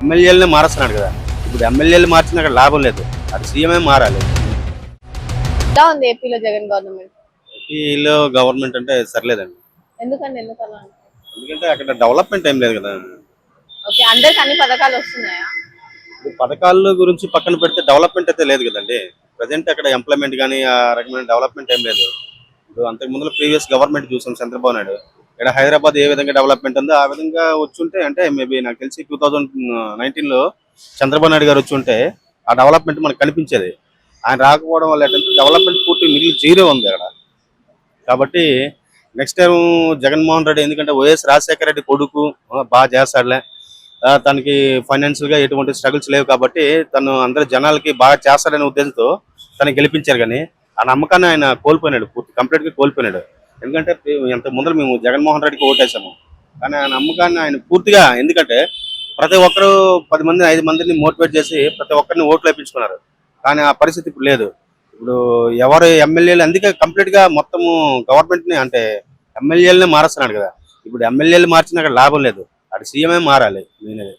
ఎమ్మెల్యేలనే మారుస్తున్నాడు కదా. ఇప్పుడు ఎమ్మెల్యేలు మార్చిన అక్కడ లాభం లేదు. అటు సీఎంఏ మారాలి. ఎలా ఉంది ఏపీలో జగన్ గవర్నమెంట్? వీళ్ళు గవర్నమెంట్ అంటే సర్లేదండి. ఎందుకండి ఎందుకంటే అక్కడ డెవలప్మెంట్ ఏం లేదు కదా. ఓకే అందరికి అన్ని పథకాలు వస్తున్నాయా? ఇప్పుడు పథకాల గురించి పక్కన పెడితే డెవలప్మెంట్ అయితే లేదు కదండి. ప్రజెంట్ అక్కడ ఎంప్లాయ్మెంట్ కానీ ఆ రకమైన డెవలప్మెంట్ ఏం లేదు. ఇప్పుడు అంతకు ముందు ప్రీవియస్ గవర్నమెంట్ చూసాం చంద్రబాబు నాయుడు. ఇక్కడ హైదరాబాద్ ఏ విధంగా డెవలప్మెంట్ ఉందో ఆ విధంగా వచ్చుంటే అంటే మేబీ నాకు తెలిసి టూ థౌజండ్ నైన్టీన్లో చంద్రబాబు నాయుడు గారు వచ్చుంటే ఆ డెవలప్మెంట్ మనకు కనిపించేది. ఆయన రాకపోవడం వల్ల ఏంటంటే డెవలప్మెంట్ పూర్తి మిగిలి జీరో ఉంది అక్కడ. కాబట్టి నెక్స్ట్ టైం జగన్మోహన్ రెడ్డి ఎందుకంటే వైఎస్ రాజశేఖర రెడ్డి కొడుకు బాగా చేస్తాడులే. తనకి ఫైనాన్షియల్గా ఎటువంటి స్ట్రగుల్స్ లేవు కాబట్టి తను అందరు జనాలకి బాగా చేస్తాడనే ఉద్దేశంతో తను గెలిపించారు కానీ ఆ నమ్మకాన్ని ఆయన కోల్పోయినాడు పూర్తి కంప్లీట్గా కోల్పోయినాడు. ఎందుకంటే ఎంత ముందర మేము జగన్మోహన్ రెడ్డికి ఓటేసాము. కానీ ఆ నమ్మకాన్ని ఆయన పూర్తిగా ఎందుకంటే ప్రతి ఒక్కరు పది మంది ఐదు మందిని మోటివేట్ చేసి ప్రతి ఒక్కరిని ఓట్లు వేయించుకున్నారు కానీ ఆ పరిస్థితి ఇప్పుడు లేదు. ఇప్పుడు ఎవరు ఎమ్మెల్యేలు అందుకే కంప్లీట్గా మొత్తము గవర్నమెంట్ని అంటే ఎమ్మెల్యేలనే మారుస్తున్నాడు కదా. ఇప్పుడు ఎమ్మెల్యేలు మార్చిన అక్కడ లాభం లేదు. అటు సీఎంఏ మారాలి మెయిన్ అది.